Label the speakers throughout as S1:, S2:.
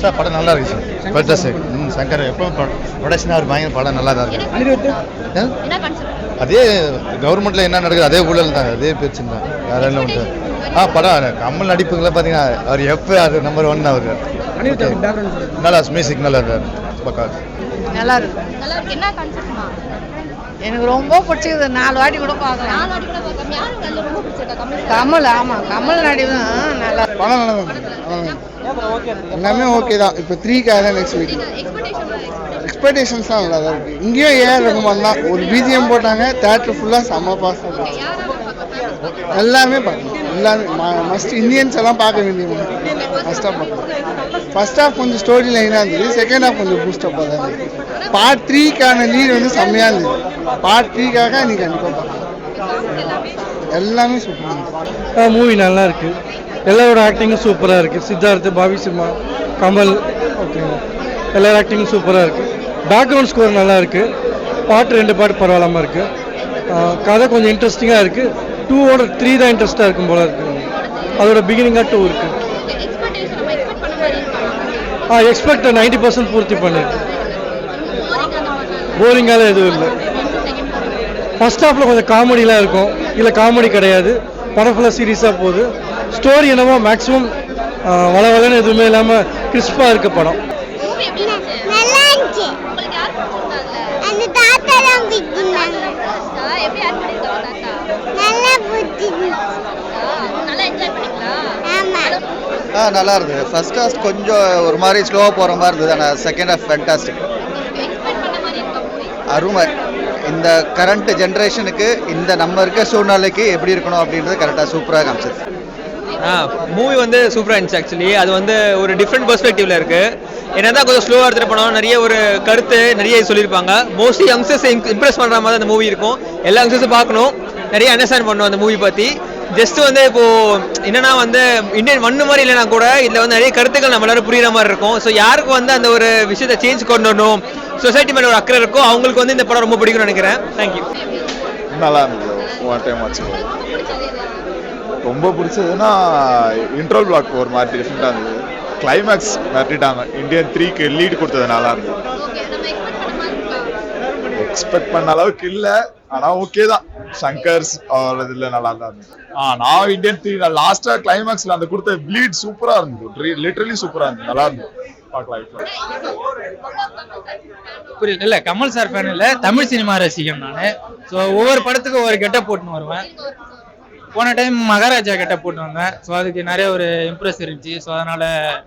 S1: Sir படம் நல்லா இருக்கு சார். ஃபேண்டஸ்டிக் ம் சங்கர் எப்போ ப்ரொடக்ஷனாக ஒரு பயங்கர படம் நல்லா தான் இருக்கு.
S2: அனிருத்?
S1: ஆ?
S3: என்ன கான்செப்ட்
S1: அதே கவர்மெண்ட்ல என்ன நடக்குது அதே ஊழல் தான் அதே பிரச்சனை தான். வேற என்ன உண்டு? ஆ படம் கமல் நடிப்புகளை பார்த்தீங்கன்னா அவர் எப்போ அது நம்பர் ஒன் அவர். நல்லா மியூசிக் நல்லா இருக்காரு பக்கா.
S4: நல்லா இருக்கு. எனக்கு ரொம்ப பிடிச்சது. நாலு வாட்டி கூட பார்க்கலாம்.
S3: கமல் சார்
S4: கமல்? ஆமா. கமல் நடிவு நல்லா.
S5: படம் நல்லா தான் எல்லாமே ஓகே தான். இப்போ த்ரீக்காக தான் நெக்ஸ்ட் வீக்
S3: எக்ஸ்பெக்டேஷன்
S5: எக்ஸ்பெக்டேஷன்ஸ்லாம் நல்லா தான் இருக்கு. இங்கேயும் ஏஆர் ரகுமான் தான். ஒரு பிஜிஎம் போட்டாங்க. தேட்டர் ஃபுல்லாக செம்ம பாஸ் ஆகும் எல்லாமே பார்க்கணும். எல்லாமே மஸ்ட் இந்தியன்ஸ் எல்லாம் பார்க்க வேண்டிய ஃபர்ஸ்ட் ஆஃப் பார்க்கணும். ஃபர்ஸ்ட் ஆஃப் கொஞ்சம் ஸ்டோரி லைனாக இருந்தது. செகண்ட் ஆஃப் கொஞ்சம் பூஸ்டப்பாக தான் இருந்தது. பார்ட் த்ரீக்கான லீட் வந்து செம்மையாக இருந்தது. பார்ட் த்ரீக்காக நீ கண்டிப்பாக பார்க்கலாம் எல்லாமே சூப்பராக இருந்தது.
S6: மூவி நல்லா இருக்கு. எல்லாரோட ஆக்டிங்கும் சூப்பராக இருக்குது சித்தார்த் பாபி சிம்மா கமல் ஓகேங்க எல்லார் ஆக்டிங்கும் சூப்பராக இருக்குது பேக்ரவுண்ட் ஸ்கோர் நல்லா இருக்குது பாட்டு ரெண்டு பாட்டு பரவாயில்லாம இருக்குது கதை கொஞ்சம் இன்ட்ரெஸ்டிங்காக இருக்குது டூவோட த்ரீ தான் இன்ட்ரெஸ்டாக இருக்கும் போல இருக்கு. அதோட பிகினிங்காக டூ இருக்கு
S3: எக்ஸ்பெக்டேஷன் நம்ம எக்ஸ்பெக்ட் பண்ண மாதிரி இருக்கா.
S6: ஆ எக்ஸ்பெக்ட் நைன்டி பர்சன்ட் பூர்த்தி பண்ணிருக்கு.
S3: போரிங் அந்த மாதிரி
S6: போரிங்கால எதுவும் இல்லை. ஃபர்ஸ்ட் ஹாஃப்ல கொஞ்சம் காமெடிலாம் இருக்கும். இல்லை காமெடி கிடையாது. படம் ஃபுல்லாக சீரியஸாக போகுது. ஸ்டோரி என்னமோ மேக்ஸிமம் வள வளன்னு எதுவுமே இல்லாமல் கிறிஸ்பாக இருக்க படம்.
S7: அந்த தாத்தா தான் பிடிச்சிருந்தாங்க
S3: பிடிச்சிருந்தா? எப்படி ஆக்ட் பண்ணிருக்காங்க தாத்தா
S7: நல்லா பிடிச்சிருந்துச்சு
S3: ஆ, நல்லா என்ஜாய் பண்ணீங்களா
S7: ஆமா.
S8: ஆ நல்லா இருந்தது ஃபர்ஸ்ட் ஹாஃப் கொஞ்சம் ஒரு மாதிரி ஸ்லோவாக போகிற மாதிரி இருந்தது ஆனால் செகண்ட் ஹாஃப் ஃபேண்டாஸ்டிக் அருமை. இந்த கரண்ட் ஜென்ரேஷனுக்கு இந்த நம்ம இருக்க சூழ்நிலைக்கு எப்படி இருக்கணும் அப்படின்றது கரெக்டாக சூப்பராக காமிச்சது.
S9: ஆ மூவி வந்து சூப்பராக இருந்துச்சு ஆக்சுவலி அது வந்து ஒரு டிஃப்ரெண்ட் பெர்ஸ்பெக்டிவ்ல இருக்கு. என்னதான் கொஞ்சம் ஸ்லோவாக எடுத்துகிட்டு போனோம் நிறைய ஒரு கருத்து நிறைய சொல்லியிருப்பாங்க. மோஸ்ட்லி யங்ஸ்டர்ஸ் இம்ப்ரெஸ் பண்ணுற மாதிரி அந்த மூவி இருக்கும். எல்லா யங்ஸ்டர்ஸும் பார்க்கணும். நிறைய அண்டர்ஸ்டாண்ட் பண்ணணும் அந்த மூவி பற்றி ஜஸ்ட் வந்து இப்போ என்னன்னா வந்து இந்தியன் மண்ணு மாதிரி இல்லைனா கூட இதில் வந்து நிறைய கருத்துக்கள் நம்ம எல்லாரும் புரியுற மாதிரி இருக்கும். ஸோ யாருக்கு வந்து அந்த ஒரு விஷயத்தை சேஞ்ச் கொண்டு வரணும்? சொசைட்டி மேலே ஒரு அக்கறை இருக்கோ அவங்களுக்கு வந்து இந்த படம் ரொம்ப பிடிக்கும்னு நினைக்கிறேன். தேங்க்யூ
S10: நல்லா இருந்தது. ரொம்ப பிடிச்சதுன்னா இன்ட்ரோல் பிளாக் ஒரு மாதிரி டிஃப்ரெண்டாக இருந்தது. கிளைமேக்ஸ் மிரட்டிட்டாங்க. இந்தியன் த்ரீக்கு லீட் கொடுத்தது நல்லா இருந்தது.
S3: ஓகே நம்ம எக்ஸ்பெக்ட் பண்ண மாதிரி இருக்கா?
S10: எக்ஸ்பெக்ட் பண்ண அளவுக்கு இல்லை. ஆனால் ஓகே தான். சங்கர்ஸ் அவர் இதில் நல்லா தான் இருந்தது. ஆ நான் இந்தியன் த்ரீ லாஸ்ட்டாக கிளைமேக்ஸில் அந்த கொடுத்த ப்ளீட் சூப்பராக இருந்தது. லிட்டரலி சூப்பராக இருந்தது. நல்லா இருந்தது. பார்க்கலாம்
S9: புரியல இல்ல கமல் சார் ஃபேன் இல்ல தமிழ் சினிமா ரசிகன் நான். ஸோ ஒவ்வொரு படத்துக்கும் ஒரு கெட்டப் போட்டுன்னு வருவேன். போன டைம் மகாராஜா கெட்டப் போட்டு வந்தேன். ஸோ அதுக்கு நிறைய ஒரு இம்ப்ரெஸ் இருந்துச்சு. ஸோ அதனால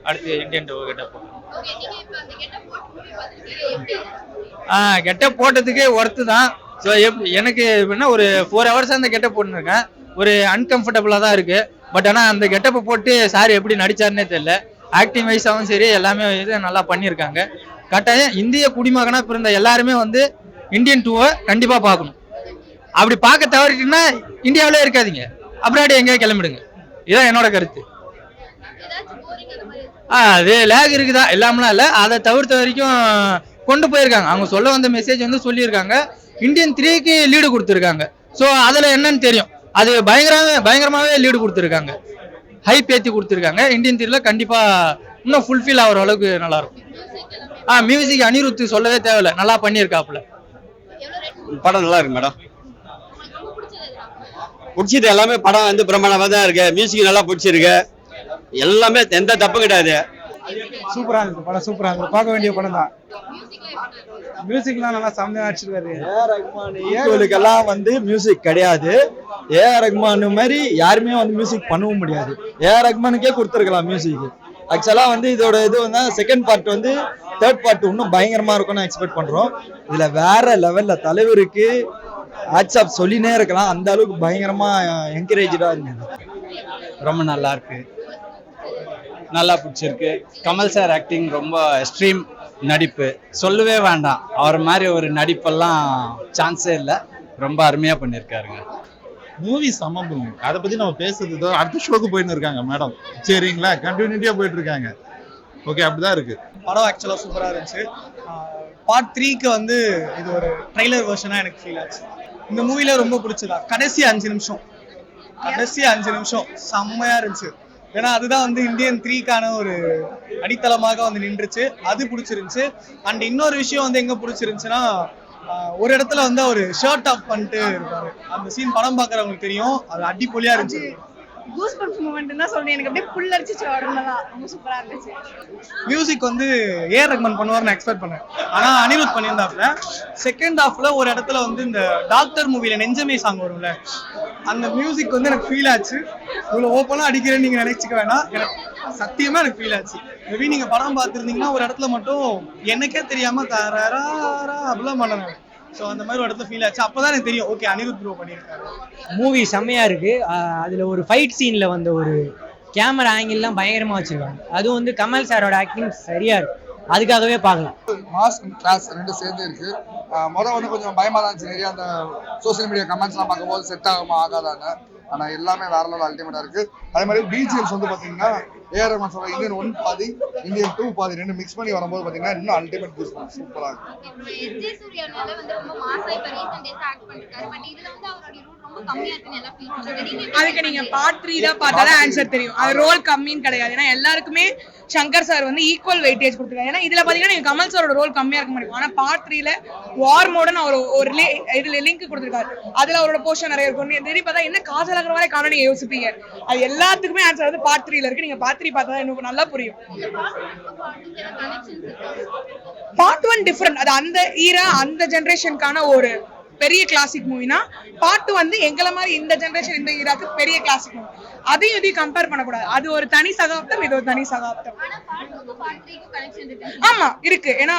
S9: அடுத்து இந்தியன் டூ கெட்டப் போட்டேன்.
S3: ஓகே நீங்க இப்ப அந்த கெட்டப் போட்டு மூவி பார்த்திருக்கீங்க எப்படி இருந்துச்சு?
S9: ஆ கெட்டப் போட்டதுக்கு ஒர்த்து தான். ஸோ எனக்கு எப்படின்னா ஒரு ஃபோர் ஹவர்ஸ் அந்த கெட்டப் போட்டுருக்கேன். ஒரு அன்கம்ஃபர்டபுளாக தான் இருக்கு. பட் ஆனால் அந்த கெட்டப்பை போட்டு சார் எப்படி நடிச்சாருன்னே தெரியல. ஆக்டிங் வைஸாகவும் சரி எல்லாமே இது நல்லா பண்ணியிருக்காங்க கட்டாயம் இந்திய குடிமகனா பிறந்த எல்லாருமே வந்து இந்தியன் டூவை கண்டிப்பாக பார்க்கணும். அப்படி பார்க்க தவறிட்டீங்கன்னா இந்தியாவிலே இருக்காதீங்க. அப்ராடி எங்கேயோ கிளம்பிடுங்க. இதுதான் என்னோட கருத்து? ஆ அது லேக் இருக்குதா? எல்லாமெல்லாம் இல்லை. அதை தவிர்த்த வரைக்கும் கொண்டு போயிருக்காங்க. அவங்க சொல்ல வந்த மெசேஜ் வந்து சொல்லியிருக்காங்க. இந்தியன் த்ரீக்கு லீடு கொடுத்துருக்காங்க. ஸோ அதில் என்னன்னு தெரியும். அது பயங்கரமே பயங்கரமாகவே லீடு கொடுத்துருக்காங்க. ஹைப் ஏற்றி கொடுத்துருக்காங்க. இந்தியன் த்ரீல கண்டிப்பாக இன்னும் ஃபுல்ஃபில் ஆகிற அளவுக்கு நல்லா இருக்கும் ஆ மியூசிக் அனிருத் சொல்லவே தேவையில்ல. நல்லா பண்ணியிருக்காப்புல.
S11: படம் நல்லா இருக்கு மேடம்.
S3: பிடிச்சது
S11: எல்லாமே படம் வந்து பிரமாண்டமாக தான் இருக்கு. மியூசிக் நல்லா பிடிச்சிருக்கு. எல்லாமே எந்த தப்பும் கிடையாது.
S2: சூப்பரா இருந்தது படம் சூப்பரா இருந்தது பார்க்க வேண்டிய படம் தான்.
S3: மியூசிக்லாம்
S2: நல்லா செம்மையா அடிச்சிருக்காரு
S5: ஈக்குவலுக்கெல்லாம் வந்து மியூசிக் கிடையாது. ஏஆர் ரஹ்மான் மாதிரி யாருமே வந்து மியூசிக் பண்ணவும் முடியாது. ஏஆர் ரஹ்மானுக்கே கொடுத்துருக்கலாம் மியூசிக் ஆக்சுவலாக வந்து இதோட இது வந்து செகண்ட் பார்ட் வந்து தேர்ட் பார்ட் இன்னும் பயங்கரமா இருக்கும்னு எக்ஸ்பெக்ட் பண்றோம். இதுல வேற லெவல்ல தலைவருக்கு ஆட்சாப் சொல்லினே இருக்கலாம். அந்த அளவுக்கு பயங்கரமா என்கரேஜா இருந்தது
S11: ரொம்ப நல்லா இருக்கு. நல்லா பிடிச்சிருக்கு. கமல் சார் ஆக்டிங் ரொம்ப எக்ஸ்ட்ரீம் நடிப்பு. சொல்லவே வேண்டாம். அவர் மாதிரி ஒரு நடிப்பெல்லாம் சான்ஸே இல்லை. ரொம்ப அருமையாக பண்ணியிருக்காருங்க.
S10: மூவி சமபம் அதை பத்தி நம்ம பேசுறது அடுத்த ஷோக்கு போயின்னு இருக்காங்க மேடம் சரிங்களா? கண்டினியூட்டியா போயிட்டு இருக்காங்க. ஓகே அப்படிதான் இருக்கு.
S2: படம் ஆக்சுவலாக சூப்பராக இருந்துச்சு. பார்ட் த்ரீக்கு வந்து இது ஒரு ட்ரைலர் வெர்ஷனாக எனக்கு ஃபீல் ஆச்சு. இந்த மூவில ரொம்ப பிடிச்சதா? கடைசி அஞ்சு நிமிஷம். கடைசி அஞ்சு நிமிஷம். செம்மையா இருந்துச்சு. ஏன்னா அதுதான் வந்து இந்தியன் த்ரீக்கான ஒரு அடித்தளமாக வந்து நின்றுச்சு. அது பிடிச்சிருந்துச்சு. அண்ட் இன்னொரு விஷயம் வந்து எங்க பிடிச்சிருந்துச்சுன்னா ஒரு இடத்துல வந்து அவர் ஷர்ட் ஆஃப் பண்ணிட்டு இருப்பாரு. அந்த சீன் படம் பார்க்குறவங்களுக்கு தெரியும். அது அடிப்பொலியா இருந்துச்சு.
S4: கூஸ் பம்ப்ஸ் மூமெண்ட் தான் சொல்றேன் எனக்கு அப்படியே புல்லரிச்சிச்சு உடம்புலாம் ரொம்ப சூப்பரா இருந்துச்சு.
S2: மியூசிக் வந்து ஏஆர் ரெக்கமெண்ட் பண்ணுவார்னு எக்ஸ்பெக்ட் பண்ணேன். ஆனா அனிருத் பண்ணியிருந்தாப்புல. செகண்ட் ஹாஃப்ல ஒரு இடத்துல வந்து இந்த டாக்டர் மூவில நெஞ்சமே சாங் வரும்ல. அந்த மியூசிக் வந்து எனக்கு ஃபீல் ஆச்சு. இவ்வளவு ஓப்பனா அடிக்கிறேன்னு நீங்க நினைச்சுக்க வேணாம். எனக்கு சத்தியமா எனக்கு ஃபீல் ஆச்சு. மேபி நீங்க படம் பார்த்துருந்தீங்கன்னா ஒரு இடத்துல மட்டும் எனக்கே தெரியாம தரா அப்படிலாம் பண்ணுவேன் ஸோ அந்த மாதிரி ஒரு இடத்துல ஃபீல் ஆச்சு. அப்பதான் எனக்கு தெரியும் ஓகே அனிருத் ப்ரோ பண்ணியிருக்காரு.
S12: மூவி செம்மையா இருக்கு. ஆஹ் அதுல ஒரு ஃபைட் சீன்ல வந்த ஒரு கேமரா ஆங்கிள்லாம் பயங்கரமா வச்சிருக்காங்க. அதுவும் வந்து கமல் சாரோட ஆக்டிங் சரியா இருக்கு. அதுக்காகவே பார்க்கலாம்.
S5: மாஸ் கிளாஸ் ரெண்டு சேர்ந்து இருக்கு. மொதல் வந்து கொஞ்சம் பயமா தான் இருந்துச்சு. நிறைய அந்த சோஷியல் மீடியா கமெண்ட்ஸ்லாம் பார்க்கும்போது செட் ஆகுமா ஆகாதான்னு. ஆனா எல்லாமே வேற லெவல் அல்டிமேட்டா இருக்கு. அதே மாதிரி பிஜிஎம்ஸ் வந்து பாத்தீங்கன்னா ஏஆர் ரஹ்மான் சொல்ற இந்தியன் ஒன் பாதி இந்தியன் டூ பாதி ரெண்டு மிக்ஸ் பண்ணி வரும்போது பாத்தீங்கன்னா இன்னும் அல்டிமேட் பூஸ்ட் சூப்பரா இருக்கு
S3: எஸ்ஜே சூர்யானால வந்து ரொம்ப மாசா இப்ப ரீசன்ட் டேஸ் ஆக்ட் பண்ணிருக்காரு. பட் இதுல வந்து அவருடைய ரூட் ரொம்ப கம்மியா இருக்குன்னு எல்லாம் ஃபீல் பண்றாங்க நீங்க எப்படி
S4: அதுக்கு நீங்க பார்ட் த்ரீ தான் பார்த்தா தான் ஆன்சர் தெரியும். அது ரோல் கம்மின்னு கிடையாது. ஏன்னா எல்லாருக்குமே சங்கர் சார் வந்து ஈக்குவல் வெயிட்டேஜ் கொடுத்துருக்காங்க ஏன்னா இதுல பாத்தீங்கன்னா கமல் சாரோட ரோல் கம்மியா இருக்க முடியும் ஆனா பார்ட் த்ரீல வார் மோடன் அவர் ஒரு இதுல லிங்க் கொடுத்துருக்காரு. அதுல அவரோட போர்ஷன் நிறைய இருக்கும். தேடி பார்த்தா என்ன காதல் அகர்வாலே காரணம் நீங்க யோசிப்பீங்க. அது எல்லாத்துக்குமே ஆன்சர் வந்து பார்ட் த்ரீல இருக்கு. நீங்க பார்ட் த்ரீ பார்த்தா எனக்கு நல்லா புரியும். பார்ட் ஒன் டிஃப்ரெண்ட் அது அந்த ஈரா அந்த ஜெனரேஷனுக்கான ஒரு பெரிய கிளாசிக் மூவினா பார்ட் வந்து எங்களை மாதிரி இந்த ஜெனரேஷன் இந்த ஈராக்கு பெரிய கிளாசிக் மூவி அதையும் இதையும் கம்பேர் பண்ணக்கூடாது. அது ஒரு தனி சகாப்தம் இது ஒரு தனி சகாப்தம். ஆமா இருக்கு. ஏன்னா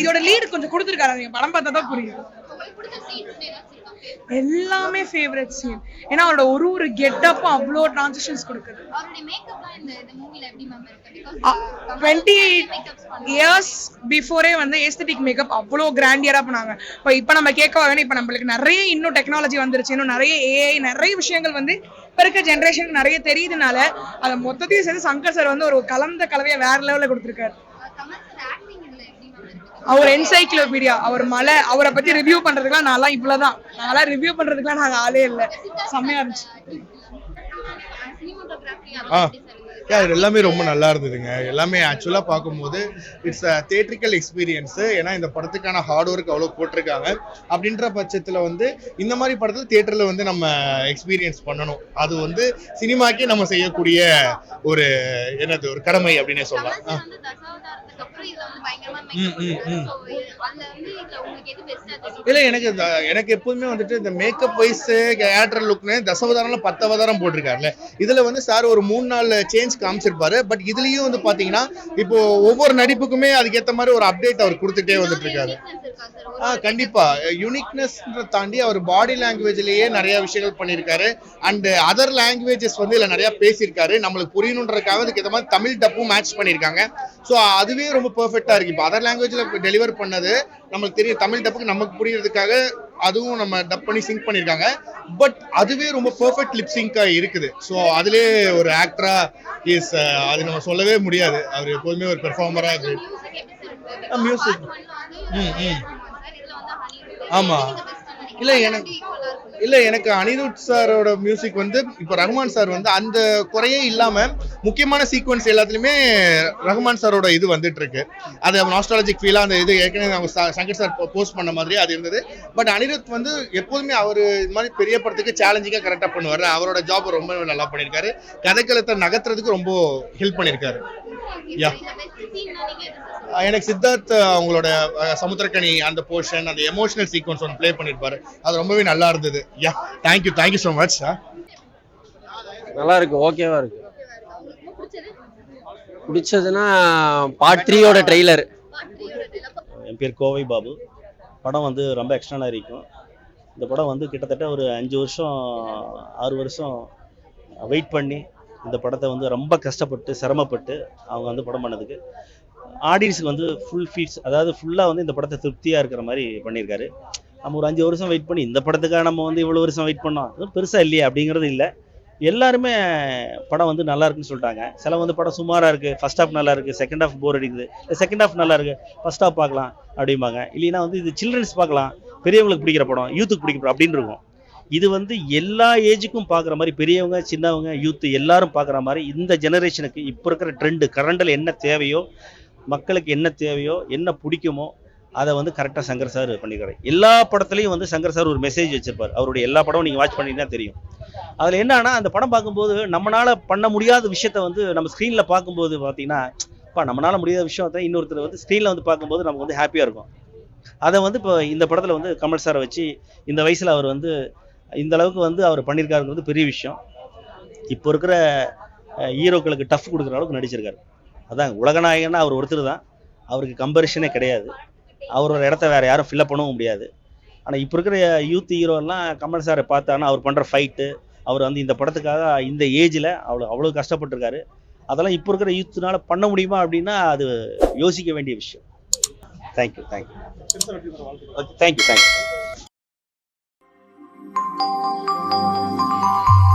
S4: இதோட லீடு கொஞ்சம் கொடுத்துருக்காரு. படம் பார்த்தா தான் புரியும். எல்லாமே ஃபேவரட் சீன் ஏன்னா அவரோட ஒரு ஒரு கெட்டப்பும் அவ்வளோ டிரான்சிஷன்ஸ் கொடுக்குது. டுவெண்ட்டி இயர்ஸ் பிஃபோரே வந்து ஏஸ்தட்டிக் மேக்கப் அவ்வளோ கிராண்டியரா பண்ணாங்க. இப்போ இப்போ நம்ம கேட்க வேணும் இப்போ நம்மளுக்கு நிறைய இன்னும் டெக்னாலஜி வந்துருச்சு. இன்னும் நிறைய ஏஐ நிறைய விஷயங்கள் வந்து இப்போ இருக்க ஜென்ரேஷனுக்கு நிறைய தெரியுதுனால அதை மொத்தத்தையும் சேர்ந்து சங்கர் சார் வந்து ஒரு கலந்த கலவையை வேற லெவலில் கொடுத்துருக்காரு
S3: கமல் சார் ஆக்டிங் இதுல எப்படி மேம் இருக்கு
S4: அவர் என்சைக்ளோபீடியா அவர் மலை அவரை பத்தி ரிவ்யூ பண்றதுக்குலாம் நான்லாம் இவ்வளவுதான். நான்லாம் ரிவ்யூ பண்றதுக்குலாம் நாங்க ஆளே இல்லை. செம்மையா இருந்துச்சு.
S1: இது எல்லாமே ரொம்ப நல்லா இருந்ததுங்க. எல்லாமே ஆக்சுவலாக பார்க்கும்போது இட்ஸ் அ தேட்ரிக்கல் எக்ஸ்பீரியன்ஸு ஏன்னா இந்த படத்துக்கான ஹார்ட் ஒர்க் அவ்வளோ போட்டிருக்காங்க. அப்படின்ற பட்சத்தில் வந்து இந்த மாதிரி படத்தில் தியேட்டரில் வந்து நம்ம எக்ஸ்பீரியன்ஸ் பண்ணணும். அது வந்து சினிமாக்கே நம்ம செய்யக்கூடிய ஒரு என்னது ஒரு கடமை அப்படின்னே சொல்லலாம். இல்லை எனக்கு எனக்கு எப்போதுமே வந்துட்டு இந்த மேக்கப் வைஸ் கேரக்டர் லுக்னு தசவதாரம்ல பத்து அவதாரம் போட்டிருக்காருல்ல. இதுல வந்து சார் ஒரு மூணு நாலு சேஞ்ச் காமிச்சிருப்பாரு. பட் இதுலயும் வந்து பாத்தீங்கன்னா இப்போ ஒவ்வொரு நடிப்புக்குமே அதுக்கேத்த மாதிரி ஒரு அப்டேட் அவர் கொடுத்துட்டே வந்துட்டு இருக்காரு ஆ கண்டிப்பா. யூனிக்னஸ் தாண்டி அவர் பாடி லாங்குவேஜ்லயே நிறைய விஷயங்கள் பண்ணியிருக்காரு அண்ட் அதர் லாங்குவேஜஸ் வந்து இதுல நிறைய பேசியிருக்காரு. நம்மளுக்கு புரியணுன்றதுக்காக அதுக்கு ஏத்த மாதிரி தமிழ் டப்பும் மேட்ச் பண்ணியிருக்காங்க. ஸோ அதுவே ரொம்ப பெர்ஃபெக்டா இருக்கு. இப்போ அதர் லாங்குவேஜ்ல டெலிவர் பண்ணது நம்மளுக்கு தெரியும். தமிழ் டப்புக்கு நமக்கு புரியறதுக்காக அதுவும் நம்ம டப் பண்ணி சிங்க் பண்ணியிருக்காங்க பட் அதுவே ரொம்ப பெர்ஃபெக்ட் லிப் சிங்கா இருக்குது. ஸோ அதுலயே ஒரு ஆக்டரா இஸ் அது நம்ம சொல்லவே முடியாது. அவர் எப்போதுமே ஒரு பெர்ஃபார்மரா இருக்கு.
S3: மியூசிக்
S1: ம், ம்.
S3: சார் இதுல வந்து ஹனி
S1: ஆமா. இல்ல, எனக்கு- இல்ல எனக்கு அனிருத் சாரோட மியூசிக் வந்து இப்போ ரஹ்மான் சார் வந்து அந்த குறையே இல்லாம முக்கியமான சீக்வன்ஸ் எல்லாத்துலயுமே ரஹ்மான் சாரோட இது வந்துட்டு இருக்கு. அது நாஸ்ட்ராலஜிக் ஃபீலா அந்த இது ஏற்கனவே அவங்க சங்கர் சார் போஸ்ட் பண்ண மாதிரி அது இருந்தது. பட் அனிருத் வந்து எப்போதுமே அவர் இது மாதிரி பெரிய படத்துக்கு சேலஞ்சிங்கா கரெக்டா பண்ணுவார். அவரோட ஜாப் ரொம்ப நல்லா பண்ணியிருக்காரு கதைக்களத்தை நகர்த்துறதுக்கு ரொம்ப ஹெல்ப் பண்ணியிருக்காரு யா எனக்கு சித்தார்த் அவங்களோட அஹ், சமுத்திரக்கனி அந்த போர்ஷன் அந்த எமோஷனல் சீக்வன்ஸ் ஒன்று ப்ளே பண்ணியிருப்பாரு அது ரொம்பவே நல்லா இருந்தது. Yeah thank you thank you so much
S12: நல்லா இருக்கு ஓகேவா இருக்கு. பிடிச்சதுன்னா பார்ட் த்ரீயோட ட்ரெய்லர்
S13: என் பேர் கோவை பாபு. படம் வந்து ரொம்ப எக்ஸ்டர்னலாக இருக்கும். இந்த படம் வந்து கிட்டத்தட்ட ஒரு அஞ்சு வருஷம் ஆறு வருஷம் வெயிட் பண்ணி இந்த படத்தை வந்து ரொம்ப கஷ்டப்பட்டு சிரமப்பட்டு அவங்க வந்து படம் பண்ணதுக்கு ஆடியன்ஸுக்கு வந்து ஃபுல் ஃபீட்ஸ் அதாவது ஃபுல்லாக வந்து இந்த படத்தை திருப்தியாக இருக்கிற மாதிரி பண்ணியிருக்காரு. நம்ம ஒரு அஞ்சு வருஷம் வெயிட் பண்ணி இந்த படத்துக்காக நம்ம வந்து இவ்வளோ வருஷம் வெயிட் பண்ணோம். அதுவும் பெருசாக இல்லையே அப்படிங்கிறது இல்லை. எல்லாருமே படம் வந்து நல்லா இருக்குன்னு சொல்லிட்டாங்க. சில வந்து படம் சுமாராக இருக்குது ஃபஸ்ட் ஹாஃப் நல்லா இருக்குது செகண்ட் ஹாஃப் போர் அடிக்குது. செகண்ட் ஹாஃப் நல்லா இருக்குது ஃபஸ்ட் ஹாஃப் பார்க்கலாம் அப்படிம்பாங்க. இல்லைன்னா வந்து இது சில்ட்ரன்ஸ் பார்க்கலாம். பெரியவங்களுக்கு பிடிக்கிற படம் யூத்துக்கு பிடிக்கிற படம் அப்படின்னு இருக்கும். இது வந்து எல்லா ஏஜுக்கும் பார்க்குற மாதிரி பெரியவங்க சின்னவங்க யூத் எல்லாரும் பார்க்குற மாதிரி இந்த ஜெனரேஷனுக்கு இப்போ இருக்கிற ட்ரெண்டு கரண்டில் என்ன தேவையோ மக்களுக்கு என்ன தேவையோ என்ன பிடிக்குமோ அதை வந்து கரெக்டாக சங்கர் சார் பண்ணிக்கிறார். எல்லா படத்துலையும் வந்து சங்கர் சார் ஒரு மெசேஜ் வச்சிருப்பார். அவருடைய எல்லா படமும் நீங்கள் வாட்ச் பண்ணிங்கன்னா தெரியும். அதில் என்னன்னா அந்த படம் பார்க்கும்போது நம்மளால் பண்ண முடியாத விஷயத்த வந்து நம்ம ஸ்க்ரீனில் பார்க்கும்போது பார்த்தீங்கன்னா இப்போ நம்மளால் முடியாத விஷயத்த இன்னொருத்தர் வந்து ஸ்க்ரீனில் வந்து பார்க்கும்போது நமக்கு வந்து ஹாப்பியாக இருக்கும். அதை வந்து இப்போ இந்த படத்தில் வந்து கமல் சாரை வச்சு இந்த வயசில் அவர் வந்து இந்த அளவுக்கு வந்து அவர் பண்ணியிருக்காருங்கிறது பெரிய விஷயம். இப்போ இருக்கிற ஹீரோக்களுக்கு டஃப் கொடுக்குற அளவுக்கு நடிச்சிருக்காரு. அதான் உலகநாயகன்னா அவர் ஒருத்தர் தான். அவருக்கு கம்பரிஷனே கிடையாது. அவரோட இடத்த வேற யாரும் ஃபில்லப் பண்ணவும் முடியாது. ஆனால் இப்போ இருக்கிற யூத் ஹீரோலாம் கமல் சாரை பார்த்தானா அவர் பண்ணுற ஃபைட்டு அவர் வந்து இந்த படத்துக்காக இந்த ஏஜில் அவ்வளோ அவ்வளோ கஷ்டப்பட்டிருக்காரு. அதெல்லாம் இப்போ இருக்கிற யூத்னால பண்ண முடியுமா அப்படின்னா அது யோசிக்க வேண்டிய விஷயம். Thank you thank you thank you thank you Música